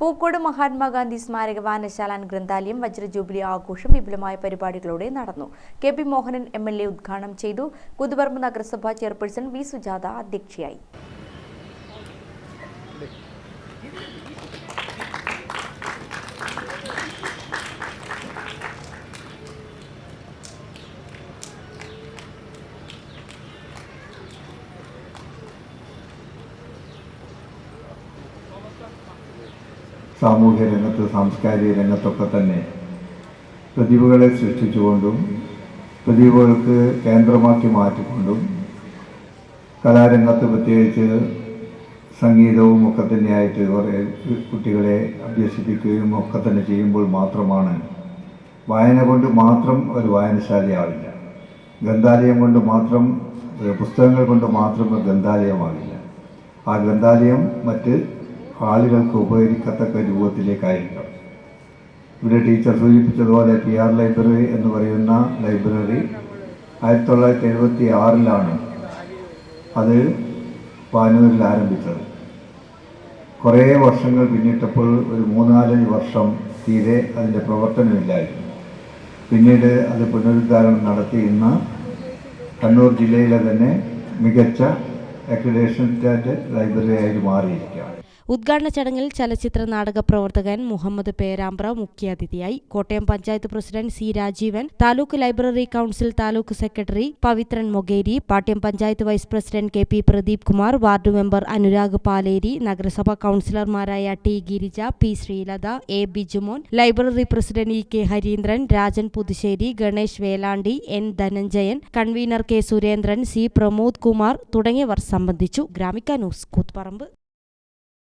പൂക്കോട് മഹാത്മാഗാന്ധി സ്മാരക വായനശാല ഗ്രന്ഥാലയം വജ്രജൂബിലി ആഘോഷം വിപുലമായ പരിപാടികളോടെ നടന്നു. K P Mohanan M L A ഉദ്ഘാടനം ചെയ്തു. കുതുപറമ്പ് നഗരസഭ ചെയർപേഴ്സൺ വി. സുജാത അധ്യക്ഷയായി. സാമൂഹ്യ രംഗത്ത് സാംസ്കാരിക രംഗത്തൊക്കെ തന്നെ പ്രതിഭകളെ സൃഷ്ടിച്ചുകൊണ്ടും പ്രതിഭകൾക്ക് കേന്ദ്രമാക്കി മാറ്റിക്കൊണ്ടും കലാരംഗത്ത് പ്രത്യേകിച്ച് സംഗീതവും ഒക്കെ തന്നെയായിട്ട് കുറേ കുട്ടികളെ അഭ്യസിപ്പിക്കുകയും ഒക്കെ തന്നെ ചെയ്യുമ്പോൾ മാത്രമാണ് വായന കൊണ്ട് മാത്രം ഒരു വായനശാലയാവില്ല. ഗ്രന്ഥാലയം കൊണ്ട് മാത്രം പുസ്തകങ്ങൾ കൊണ്ട് മാത്രം ഗ്രന്ഥാലയമാവില്ല. ആ ഗ്രന്ഥാലയം മറ്റ് ആളുകൾക്ക് ഉപകരിക്കത്തക്ക രൂപത്തിലേക്കായിരിക്കണം ഇവിടെ ടീച്ചർ സൂചിപ്പിച്ചതുപോലെ പി ആർ ലൈബ്രറി എന്ന് പറയുന്ന ലൈബ്രറി ആയിരത്തി തൊള്ളായിരത്തി എഴുപത്തി ആറിലാണ് അത് പാനൂരിൽ ആരംഭിച്ചത്. കുറേ വർഷങ്ങൾ പിന്നിട്ടപ്പോൾ ഒരു മൂന്നാലഞ്ച് വർഷം തീരെ അതിന്റെ പ്രവർത്തനമില്ലായിരുന്നു. പിന്നീട് അത് പുനരുദ്ധാരണം നടത്തി ഇന്ന് കണ്ണൂർ ജില്ലയിലെ തന്നെ മികച്ച അക്രഡേഷൻ അക്രിഡേഷൻ ലൈബ്രറിയായിട്ട് മാറിയിരിക്കുകയാണ്. ഉദ്ഘാടന ചടങ്ങിൽ ചലച്ചിത്ര നാടക പ്രവർത്തകൻ മുഹമ്മദ് പേരാമ്പ്ര മുഖ്യാതിഥിയായി. Kottayam panchayat president C Rajeevan taluk library council taluk secretary Pavithran Mogeri Pattiam panchayat vice president K P Pradeep Kumar ward member Anurag Paleri നഗരസഭാ കൌൺസിലർമാരായ T Girija P Sreelatha A Bijumon library president E K Harindran Rajan Puthussery Ganesh Velandi N Dhananjayan convener K Surendran C Pramod Kumar തുടങ്ങിയവർ സംബന്ധിച്ചു. Gramika news Koothuparamba